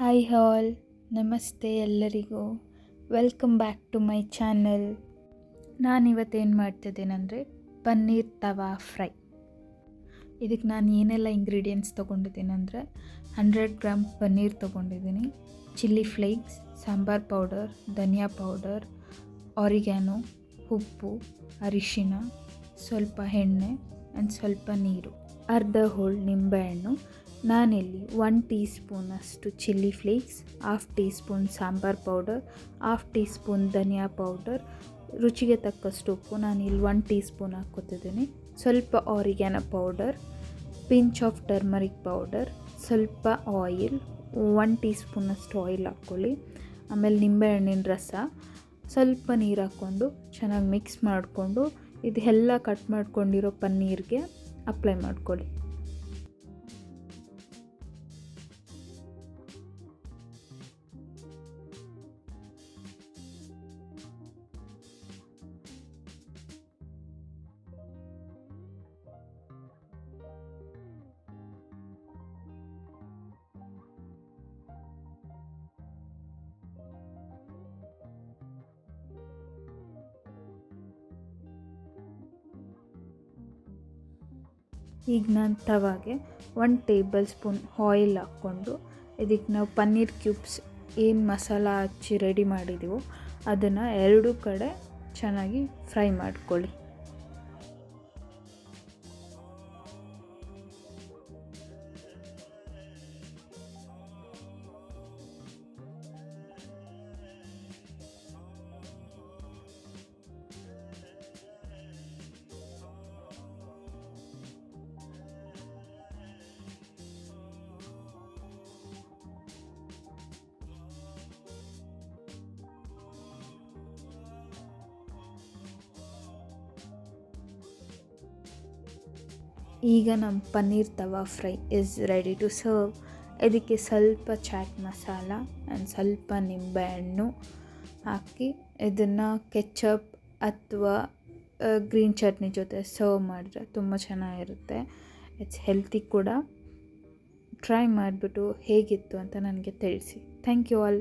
Hi all ನಮಸ್ತೆ ಎಲ್ಲರಿಗೂ. Welcome back to my channel. ನಾನಿವತ್ತೇನು ಮಾಡ್ತಿದ್ದೇನೆಂದರೆ ಪನ್ನೀರ್ ತವಾ ಫ್ರೈ. ಇದಕ್ಕೆ ನಾನು ಏನೆಲ್ಲ ಇಂಗ್ರೀಡಿಯೆಂಟ್ಸ್ ತೊಗೊಂಡಿದ್ದೀನಂದರೆ ಹಂಡ್ರೆಡ್ ಗ್ರಾಮ್ ಪನ್ನೀರ್ ತೊಗೊಂಡಿದ್ದೀನಿ. ಚಿಲ್ಲಿ ಫ್ಲೇಕ್ಸ್, ಸಾಂಬಾರ್ ಪೌಡರ್, ಧನಿಯಾ ಪೌಡರ್, ಆರಿಗ್ಯಾನೋ, ಉಪ್ಪು, ಅರಿಶಿನ, ಸ್ವಲ್ಪ ಎಣ್ಣೆ ಆ್ಯಂಡ್ ಸ್ವಲ್ಪ ನೀರು. ಅರ್ಧ ಹೋಳು ನಿಂಬೆಹಣ್ಣು ನಾನಿಲ್ಲಿ ಒನ್ ಟೀ ಸ್ಪೂನಷ್ಟು chilli flakes half teaspoon sambar powder half teaspoon ಧನಿಯಾ ಪೌಡರ್ ರುಚಿಗೆ ತಕ್ಕಷ್ಟು ಉಪ್ಪು ನಾನಿಲ್ಲಿ ಒನ್ ಟೀ ಸ್ಪೂನ್ ಹಾಕ್ಕೊತಿದ್ದೀನಿ. ಸ್ವಲ್ಪ oregano powder pinch of turmeric powder ಸ್ವಲ್ಪ ಆಯಿಲ್ ಒನ್ ಟೀ ಸ್ಪೂನಷ್ಟು ಆಯಿಲ್ ಹಾಕ್ಕೊಳ್ಳಿ. ಆಮೇಲೆ ನಿಂಬೆಹಣ್ಣಿನ ರಸ, ಸ್ವಲ್ಪ ನೀರು ಹಾಕ್ಕೊಂಡು ಚೆನ್ನಾಗಿ ಮಿಕ್ಸ್ ಮಾಡಿಕೊಂಡು, ಇದೆಲ್ಲ ಕಟ್ ಮಾಡ್ಕೊಂಡಿರೋ ಪನ್ನೀರ್ಗೆ ಅಪ್ಲೈ ಮಾಡ್ಕೊಳ್ಳಿ. ಈಗ ನಾನು ತವಾಗೆ ಒನ್ ಟೇಬಲ್ ಸ್ಪೂನ್ ಆಯಿಲ್ ಹಾಕ್ಕೊಂಡು, ಇದಕ್ಕೆ ನಾವು ಪನ್ನೀರ್ ಕ್ಯೂಬ್ಸ್ ಏನು ಮಸಾಲ ಹಚ್ಚಿ ರೆಡಿ ಮಾಡಿದ್ದೀವೋ ಅದನ್ನು ಎರಡೂ ಕಡೆ ಚೆನ್ನಾಗಿ ಫ್ರೈ ಮಾಡ್ಕೊಳ್ಳಿ. ಈಗ ನಮ್ಮ paneer tawa fry is ready to serve ಇದಕ್ಕೆ ಸ್ವಲ್ಪ ಚಾಟ್ ಮಸಾಲ ಆ್ಯಂಡ್ ಸ್ವಲ್ಪ ನಿಂಬೆಹಣ್ಣು ಹಾಕಿ ಇದನ್ನು ಕೆಚಪ್ ಅಥವಾ ಗ್ರೀನ್ ಚಟ್ನಿ ಜೊತೆ ಸರ್ವ್ ಮಾಡಿದ್ರೆ ತುಂಬ ಚೆನ್ನಾಗಿರುತ್ತೆ. ಇಟ್ಸ್ ಹೆಲ್ತಿ ಕೂಡ. ಟ್ರೈ ಮಾಡಿಬಿಟ್ಟು ಹೇಗಿತ್ತು ಅಂತ ನನಗೆ ತಿಳಿಸಿ. Thank you all